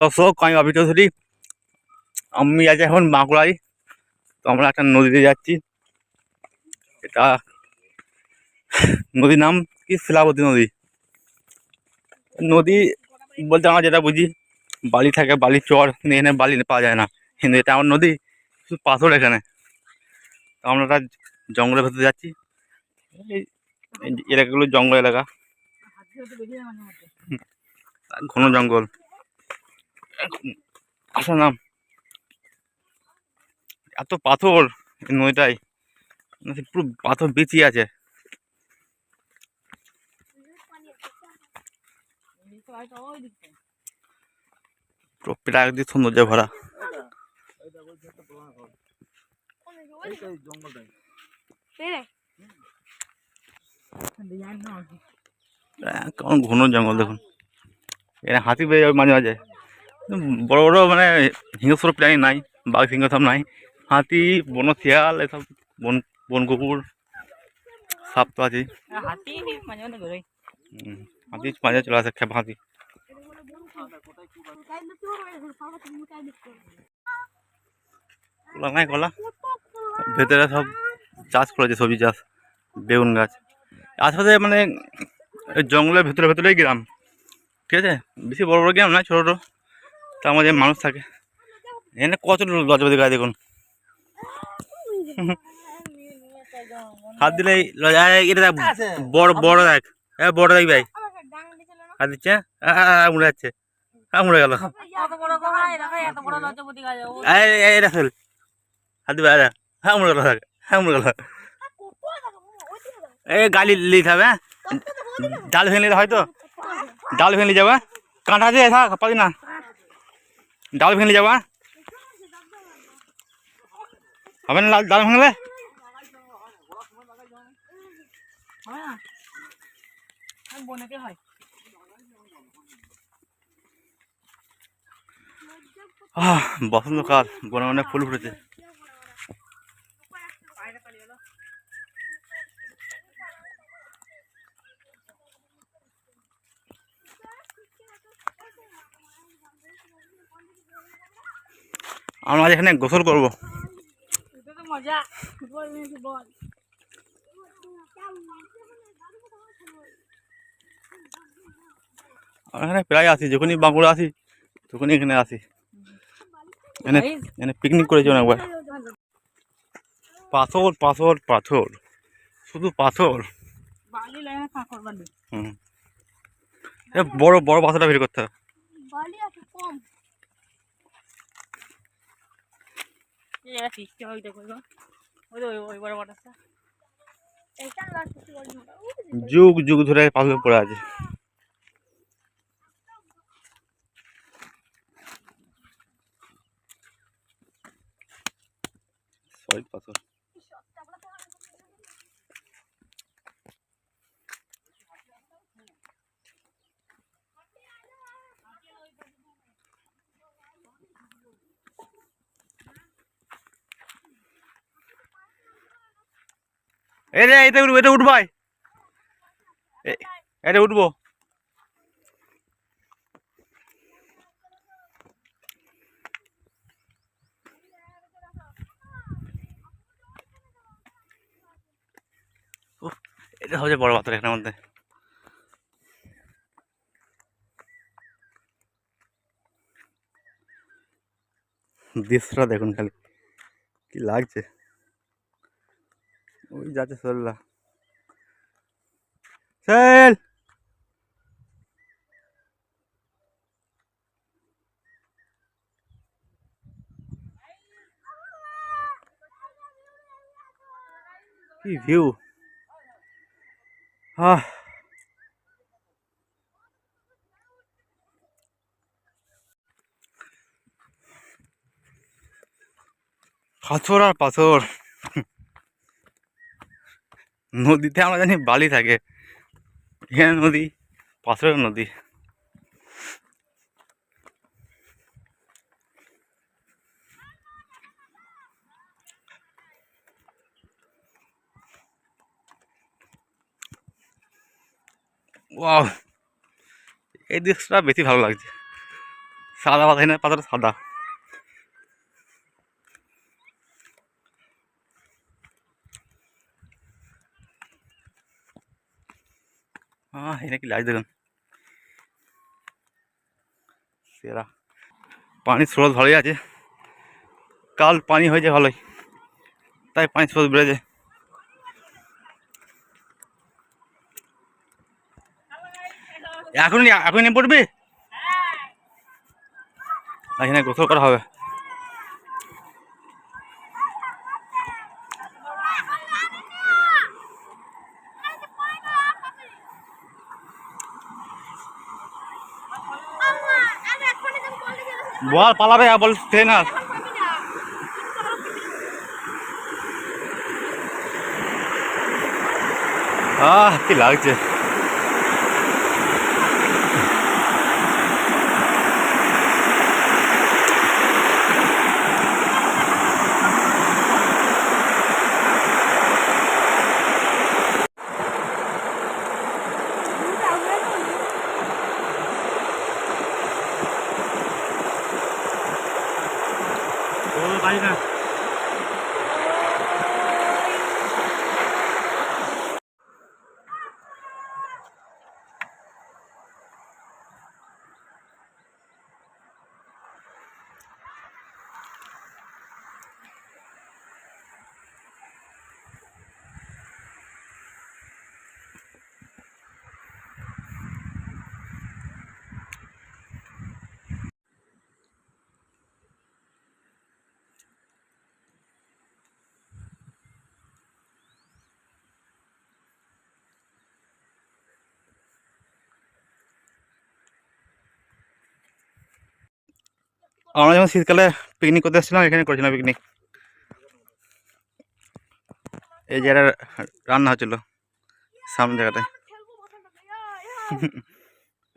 দর্শক আমি অভি চৌধুরী আমি আছি এখন বাঁকুড়ায়, তো আমরা একটা নদীতে যাচ্ছি। এটা নদীর নাম কি? শিলাবতী নদী। নদী বলতে আমরা যেটা বুঝি, বালি থাকে বালির চর, কিন্তু এখানে বালি পাওয়া যায় না। কিন্তু এটা আমার নদী, শুধু পাথর এখানে। তো আমরা একটা জঙ্গলের ভেতরে যাচ্ছি। এই এলাকাগুলো জঙ্গল এলাকা। ঘন জঙ্গল। আসা নাম। এত পাথর এই নদীটায়। মানে পুরো পাথর বেঁচিয়ে আছে। পুরো প্রাকৃতিক সৌন্দর্য ভরা। আহ, কেমন ঘন জঙ্গল দেখুন। এখানে হাতি বেয়ে যাবে মাঝে মাঝে। বড় বড় মানে হিংস্র প্রাণী নাই বাঘ সিংহ সব নাই। হাতি বন শিয়াল এসব বন বন কুকুর সাপ তো আছেই। হাতি মাঝে চলে আসে খেপ হাতি। কলা নাই কলা? ভেতরে সব চাষ করেছে সবজি চাষ বেগুন গাছ। আশেপাশে মানে জঙ্গলের ভেতরে ভেতরেই গ্রাম। ঠিক আছে? বেশি বড় বড় গ্রাম না ছোটো ছোটো। তার মধ্যে মানুষ থাকে। এখানে কত লজ্জাপতি গায়ে দেখুন। হাত এই, এটা দেখ বড় বড় দেখ। হ্যাঁ বড় দেখ ভাই। হাত দিচ্ছে মুড়ে যাচ্ছে। হ্যাঁ মুড়ে গেল। এটা ফেল। হাত দিবে আরে। হ্যাঁ মুড়ে গেল হ্যাঁ মুড়ে গেল। এই গালি লিতে হবে হ্যাঁ? ডাল ভেঙে হয়তো ডাল ভেঙে যাবে? কাঁটা দিয়ে থাক পাবি না। ডাল ভেঙে যাবা? হবে না ডাল- ভেঙলে বসন্তকাল বনে অনেক ফুল ফুটেছে। আমরা এখানে গোসল করব। এখানে প্রায় আসি যখনই বাঁকুড়া আসি তখনই এখানে আসি এখানে এখানে পিকনিক করেছি অনেকবার। পাথর পাথর পাথর। শুধু পাথর? হুম। বড় বড় পাথরটা বের করতে হবে। জায়গা সৃষ্টি হয় দেখো ওই তো ওই- বড় বড়টা যুগ যুগ ধরে পাথর পড়ে আছে সলিড পাথর এই রে এটা উঠবো এটা উঠবাই এটা উঠবো। এটা সবচেয়ে বড় পাথর এখানের মধ্যে। দৃশ্যটা দেখুন খালি। কি লাগছে? ওই যাচ্ছে সোল্লা সেল কি ভিউ আহ পাথর আর পাথর নদীতে আমরা জানি বালি থাকে। এখানে নদী, পাথরের নদী। এই দৃশ্যটা বেশি ভালো লাগছে। সাদা না পাতাটা সাদা। আহ, এটা কি দেখুন। সেরা। পানির স্রোত ভালোই আছে। কাল পানি হয়েছে ভালোই। তাই পানির স্রোত বেড়েছে। এখন এখন পড়বি? এখানে গোসল করা হবে। বল পালাবে বল ট্রেনার আহ কি লাগছে পারি না আমরা যখন শীতকালে পিকনিক করতে এসেছিলাম এখানে করেছিলাম পিকনিক এই জায়গাটা রান্না হচ্ছিল সামনে জায়গাটায়।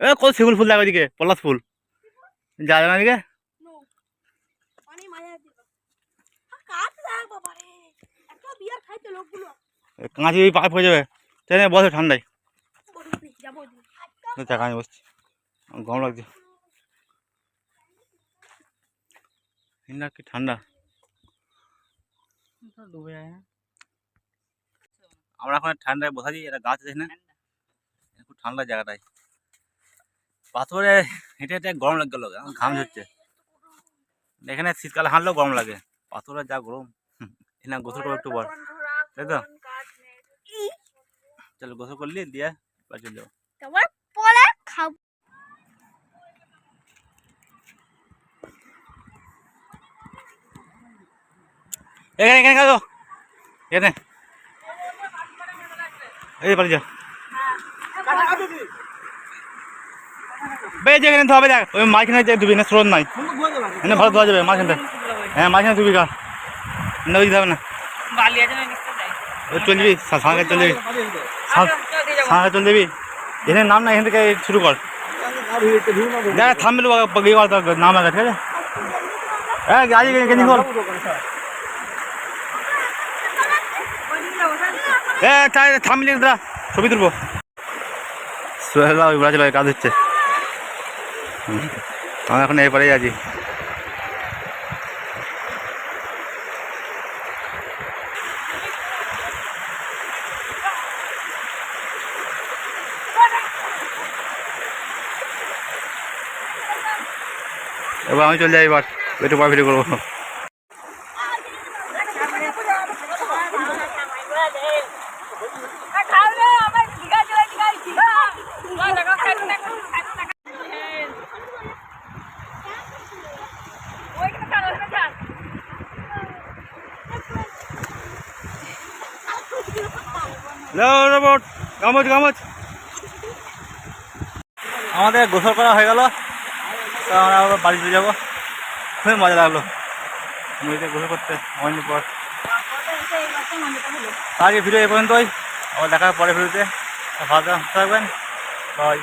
এ কত শিমুল ফুল দেখো এদিকে পলাশ ফুল। যা যাবে এদিকে লোকগুলো কাঁচি ওই পাইপ হয়ে যাবে। ট্রেনে বসে ঠান্ডায়। বসছি। গরম লাগছে। না কি ঠান্ডা? ডুবে যায় আমরা এখন ঠান্ডায় বসা যাই এটা গাছ আছে না খুব ঠান্ডা জায়গাটায়। পাথরে হেঁটে হেঁটে গরম লাগে গেল ঘাম হচ্ছে এখানে শীতকালে হাঁটলেও গরম লাগে। পাথরে যা গরম এখানে গোসল করব একটু পর তাই তো? চলো গোসল করলি দিয়ে চলে যাব তারপর পরে খাব এখানে এখানে খাও এখানে। এই বাড়ি যা বে যেখানে ধোয়াবে দেখ, ওই না স্রোত নাই। ভালো ধোয়া যাবে হ্যাঁ ধুবি যাবে না। চলে যাবি চলে যাবি। চলে যাবি। নাম না, এখান থেকে শুরু কর। দেখ, থামবে নাম লাগা ঠিক আছে? কর এ তাই থামলি দাদা ছবি তুলবো ওই ব্রাজিল কাজ হচ্ছে হুম। আমি এখন এরপরেই আছি এবার আমি চলে যাই এবার একটু পর ভিডিও করব গামজ গামজ আমাদের গোসল করা হয়ে গেল। তো আমরা আবার বাড়ি চলে যাব। খুবই মজা লাগল। নদীতে গোসল করতে। অনেকদিন পর। আগে ভিডিও এ পর্যন্তই। আবার দেখা পরে ভিডিওতে। ভালো থাকবেন। বাই।